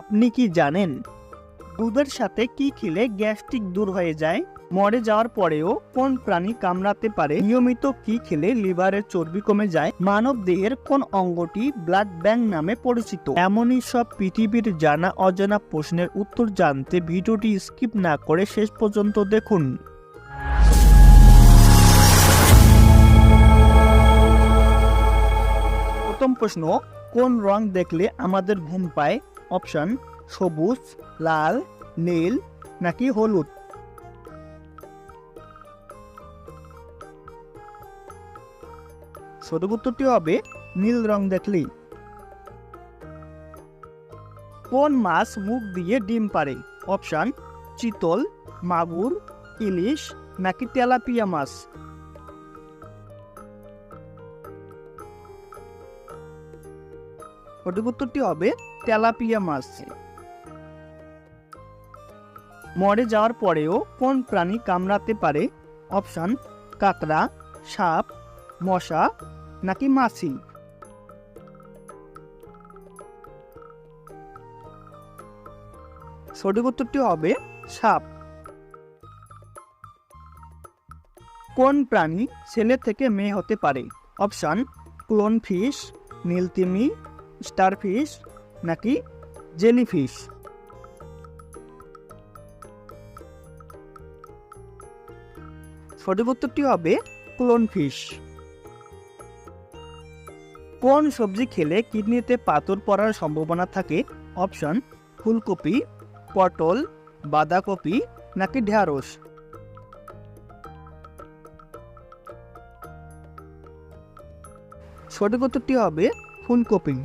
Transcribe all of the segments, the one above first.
আপনি কি জানেন দুধের সাথে কি খেলে গ্যাস্ট্রিক দূর হয়ে যায়? মরে যাওয়ার পরেও কোন প্রাণী কামড়াতে পারে? নিয়মিত কি খেলে লিভারের চর্বি কমে যায়? মানব দেহের কোন অঙ্গটি ব্লাড ব্যাংক নামে পরিচিত? এমনই সব পৃথিবীর জানা অজানা প্রশ্নের উত্তর জানতে ভিডিওটি স্কিপ না করে শেষ পর্যন্ত দেখুন। প্রথম প্রশ্ন, কোন রং দেখলে আমাদের ঘুম পায়? অপশন, সবুজ, লাল, নীল, নাকি হলুদ? সঠিক উত্তরটি হবে নীল রং দেখলি কোন মাছ মুখ দিয়ে ডিম পারে অপশন, চিতল, মাগুর, ইলিশ, নাকি তেলাপিয়া মাছ? সঠিক উত্তরটি হবে তেলাপিয়া মাছ। মরে যাওয়ার পরেও কোন প্রাণী কামড়াতে পারে? অপশন কাকড়া সাপ, মশা নাকি মাছি? সঠিক উত্তরটি হবে সাপ। কোন প্রাণী ছেলে থেকে মেয়ে হতে পারে? অপশন ক্লোন ফিশ নীলতিমি, স্টারফিশ নাকি জেলিফিশ? সঠিক উত্তরটি হবে ক্লোনফিশ। কোন সবজি খেলে কিডনিতে পাথর পড়ার সম্ভাবনা থাকে? অপশন, ফুলকপি, পটল, বাঁধাকপি নাকি ঢ্যাঁড়স সঠিক উত্তরটি হবে ফুলকপি।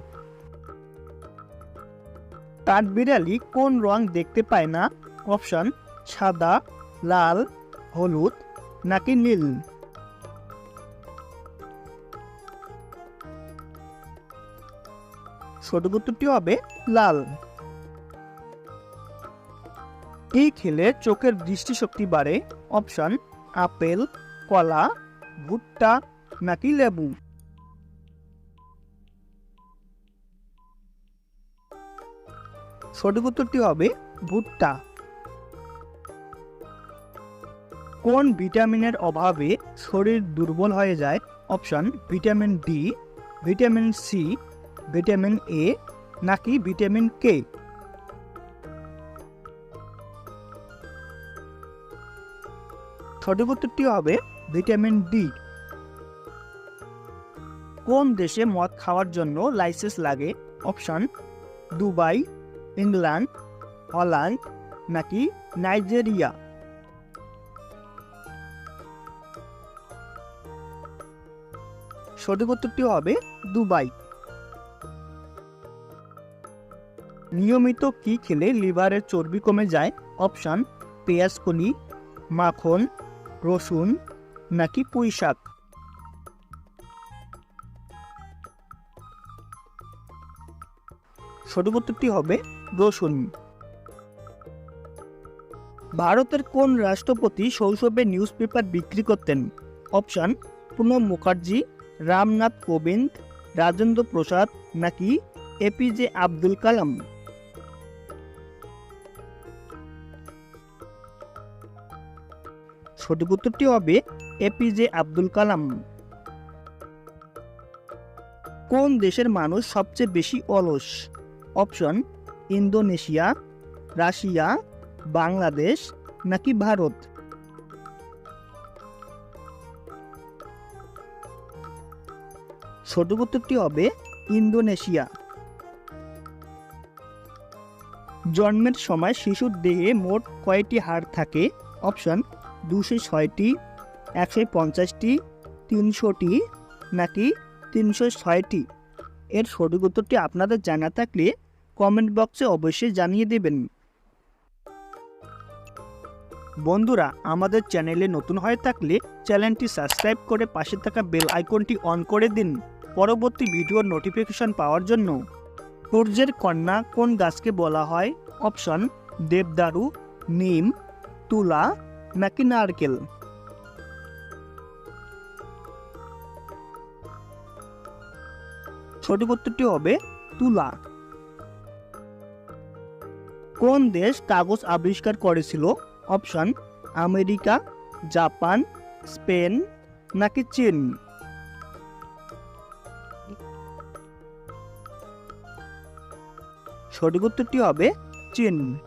কাঠবিড়ালি কোন রং দেখতে পায় না? অপশন, সাদা, লাল, হলুদ, নাকি নীল? সঠিক উত্তরটি হবে লাল। এই খেলে চোখের দৃষ্টিশক্তি বাড়ে। অপশন, আপেল, কলা, ভুট্টা, নাকি লেবু? সঠিক উত্তরটি হবে ভুট্টা। কোন ভিটামিনের অভাবে শরীর দুর্বল হয়ে যায়? Option, vitamin D, vitamin C, vitamin A, নাকি ভিটামিন কে? সঠিক উত্তরটি হবে ভিটামিন ডি। কোন দেশে মদ খাওয়ার জন্য লাইসেন্স লাগে? অপশন, দুবাই ইংল্যান্ড, হল্যান্ড, নাকি নাইজেরিয়া? সঠিক উত্তরটি হবে দুবাই। নিয়মিত কি খেলে লিভারের চর্বি কমে যায়? অপশন, পেঁয়াজ কলি, মাখন, রসুন, নাকি পুঁই শাক সঠিক উত্তরটি হবে রসুন। ভারতের কোন রাষ্ট্রপতি শৈশবে নিউজ পেপার বিক্রি করতেন? অপশন, প্রণব মুখার্জি, রামনাথ কোবিন্দ, রাজেন্দ্র প্রসাদ নাকি এপিজে আব্দুল কালাম? সঠিক উত্তরটি হবে এপিজে আব্দুল কালাম। কোন দেশের মানুষ সবচেয়ে বেশি অলস? অপশন ইন্দোনেশিয়া, রাশিয়া, বাংলাদেশ নাকি ভারত? সঠিক উত্তরটি হবে ইন্দোনেশিয়া। জন্মের সময় শিশুর দেহে মোট কয়টি হাড় থাকে? অপশন দুশো ছয়টি, একশো পঞ্চাশটি, তিনশোটি নাকি তিনশো ছয়টি? এর সঠিক উত্তরটি আপনাদের জানা থাকলে কমেন্ট বক্সে অবশ্যই জানিয়ে দেবেন। বন্ধুরা, আমাদের চ্যানেলে নতুন হয়ে থাকলে চ্যানেলটি সাবস্ক্রাইব করে পাশে থাকা বেল আইকনটি অন করে দিন পরবর্তী ভিডিওর নোটিফিকেশন পাওয়ার জন্য। সূর্যের কন্যা কোন গাছকে বলা হয়? অপশন, দেবদারু, নিম, তুলা, নাকি নারকেল? সঠিক উত্তরটি হবে তুলা। কোন দেশ কাগজ আবিষ্কার করেছিল? অপশন, আমেরিকা, জাপান, স্পেন, নাকি চীন? সঠিক উত্তরটি হবে চীন।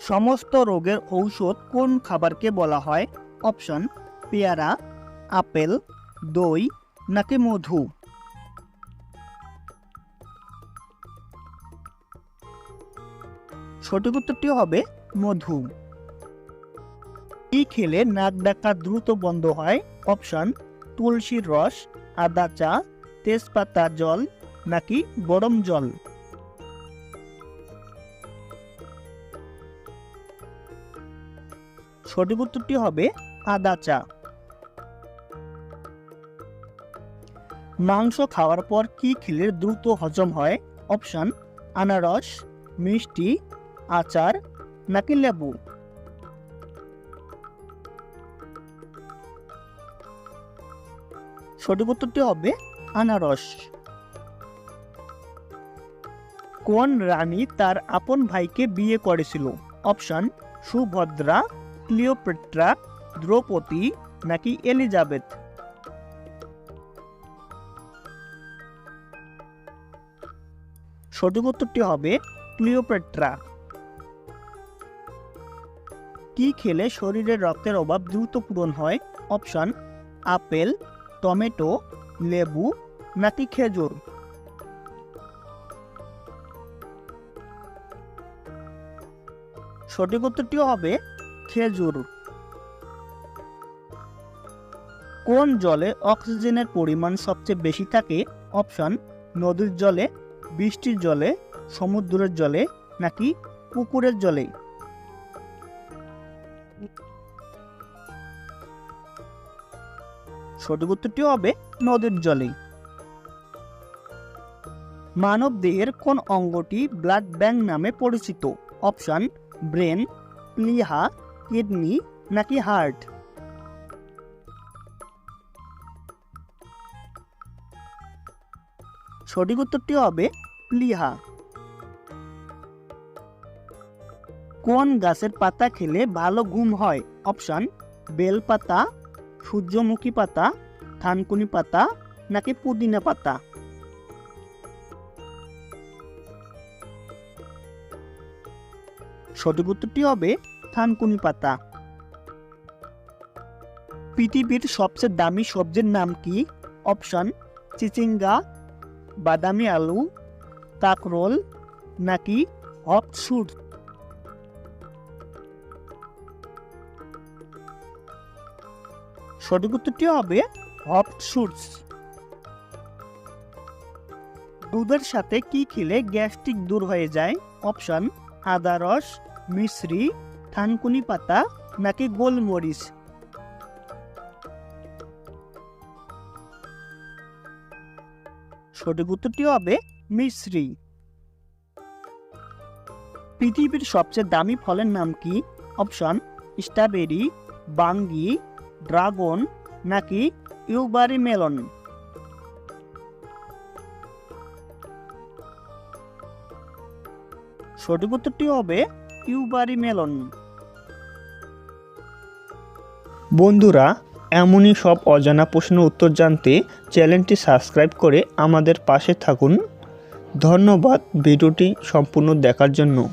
সমস্ত রোগের ঔষধ কোন খাবারকে বলা হয়? অপশন, পেয়ারা, আপেল, দই, নাকি মধু? সঠিক উত্তরটি হবে মধু। কি খেলে নাক ডাকা দ্রুত বন্ধ হয়। অপশন, তুলসীর রস, আদা চা, তেজপাতা জল নাকি গরম জল। সঠিক উত্তরটি হবে আদা চা। মাংস খাওয়ার পর কি খেলে দ্রুত হজম হয়? অপশন, আনারস, মিষ্টি আচার, নাকি লেবু? সঠিক উত্তরটি হবে আনারস। কোন রানী তার আপন ভাইকে বিয়ে করেছিল? অপশন, সুভদ্রা, ক্লিওপেট্রা, দ্রৌপদী, নাকি এলিজাবেথ? সঠিক উত্তরটি হবে ক্লিওপেট্রা। কি খেলে শরীরের রক্তের অভাব দ্রুত পূরণ হয়? অপশান, আপেল, টমেটো, লেবু নাকি খেজুর। সঠিক উত্তরটি হবে খেজুর। কোন জলে অক্সিজেনের পরিমাণ সবচেয়ে বেশি থাকে? অপশন, নদীর জলে, বৃষ্টির জলে, সমুদ্রের জলে নাকি পুকুরের জলে? সঠিক উত্তরটি হবে নদীর জলে। মানব দেহের কোন অঙ্গটি ব্লাড ব্যাংক নামে পরিচিত? অপশন, ব্রেন, প্লিহা, কিডনি নাকি হার্ট? সঠিক উত্তরটি হবে প্লিহা। কোন গাছের পাতা খেলে ভালো ঘুম হয়? অপশান, বেল পাতা, সূর্যমুখী পাতা, থানকুনি পাতা নাকি পুদিনা পাতা? সঠিক উত্তরটি হবে থানকুনি পাতা। পৃথিবীর সবচেয়ে দামি সবজির নাম কি? অপশান, চিচিঙ্গা, বাদামি আলু, কাকরোল নাকি হট সঠিক উত্তরটি হবে হট শুটস দুধের সাথে কি খেলে গ্যাস্ট্রিক দূর হয়ে যায়? অপশন, আদা রস মিশ্রি থানকুনি পাতা, নাকি গোলমরিচ? সঠিক উত্তরটি হবে মিশ্রি পৃথিবীর সবচেয়ে দামি ফলের নাম কি? অপশন, স্ট্রবেরি, বাঙ্গি ড্রাগন নাকি ইউবারি মেলন? সঠিক উত্তরটি হবে ইউবারি মেলন। বন্ধুরা, এমনই সব অজানা প্রশ্নের উত্তর জানতে চ্যানেলটি সাবস্ক্রাইব করে আমাদের পাশে থাকুন। ধন্যবাদ ভিডিওটি সম্পূর্ণ দেখার জন্য।